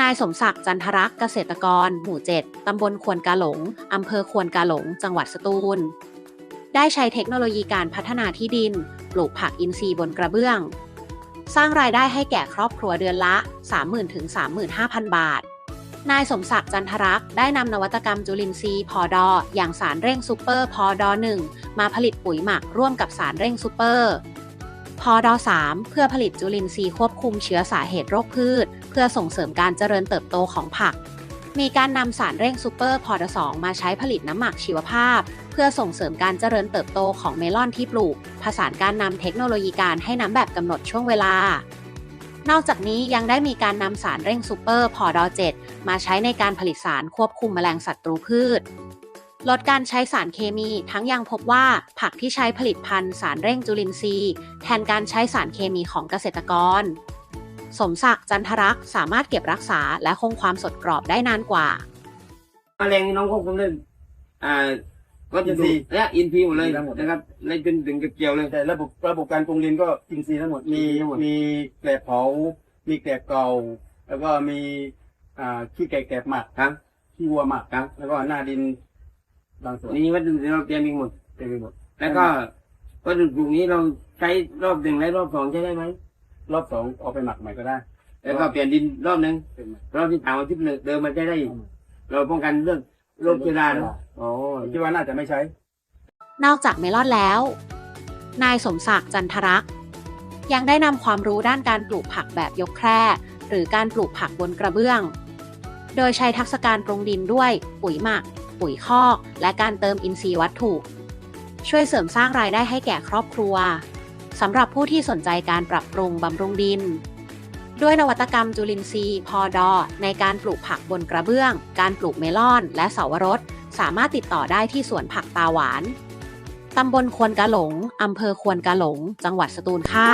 นายสมศักดิ์จันทรักษ์เกษตรกร หมู่ 7 ตำบลควนกาหลง อำเภอควนกาหลง จังหวัดสตูล ได้ใช้เทคโนโลยีการพัฒนาที่ดิน ปลูกผักอินทรีย์บนกระเบื้อง สร้างรายได้ให้แก่ครอบครัวเดือนละ 30,000ถึง35,000 บาท นายสมศักดิ์จันทรักษ์ได้นำนวัตกรรมจุลินทรีย์พอดอ อย่างสารเร่งซูเปอร์พอดอ1มาผลิตปุ๋ยหมักร่วมกับสารเร่งซูเปอร์ พอดอ3เพื่อผลิตจุลินทรีย์ควบคุมเชื้อสาเหตุโรคพืช เพื่อส่งเสริมการเจริญเติบโตของผัก มีการนำสารเร่งซูเปอร์พอดอ2มาใช้ผลิตน้ำหมักชีวภาพ เพื่อส่งเสริมการเจริญเติบโตของเมลอนที่ปลูก ผสานการนำเทคโนโลยีการให้น้ำแบบกำหนดช่วงเวลา นอกจากนี้ยังได้มีการนำสารเร่งซูเปอร์พอดอ7มาใช้ในการผลิตสารควบคุมแมลงศัตรูพืช ลดการใช้สารเคมี ทั้งยังพบว่าผักที่ใช้ผลิตภัณฑ์สารเร่งจุลินทรีย์ แทนการใช้สารเคมีของเกษตรกร สมศักดิ์จันทรักษ์สามารถเก็บรักษาและคงความสดกรอบได้นานกว่ามะเร็งนี่น้องควบคุมได้อ่าก็จะดูและอินทรีย์หมดเลยนะครับในจนถึงกับเกี่ยวเลยแต่ระบบระบบการปรุงดินก็อินทรีย์ทั้งหมดมีทั้งหมดมีแกลบเผา มีแกลบเก่า แล้วก็มีอ่าขี้ไก่แกลบหมักครับขี้วัวหมักครับแล้วก็หน้าดิน บางส่วนนี่วัตถุดิบเราเตรียมเองหมดเต็มไปหมดแล้วก็วัตถุดิบนี้เราใช้รอบหนึ่งและรอบสองใช้ได้ไหมรอบสองเอาไปหมักใหม่ก็ได้ แล้วก็เปลี่ยนดินรอบหนึ่งเป็นรอบที่สามเอาที่เดิมมาใช้ได้อีกเราป้องกันเรื่องโรคเชื้อราเนอะอ๋อคิดว่าน่าจะไม่ใช้ นอกจากเมลอนแล้ว นายสมศักดิ์จันทรักษ์ยังได้นำความรู้ด้านการปลูกผักแบบยกแคร่ หรือการปลูกผักบนกระเบื้อง โดยใช้ทักษะการปรุงดินด้วยปุ๋ยหมัก ปุ๋ยคอก และการเติมอินทรีย์วัตถุ ช่วยเสริมสร้างรายได้ให้แก่ครอบครัวสำหรับผู้ที่สนใจการปรับปรุงบำรุงดิน ด้วยนวัตกรรมจุลินทรีย์พอดอ ในการปลูกผักบนกระเบื้อง การปลูกเมลอน และเสาวรส สามารถติดต่อได้ที่สวนผักตาหวานตำบลควนกาหลง อำเภอควนกาหลง จังหวัดสตูลค่ะ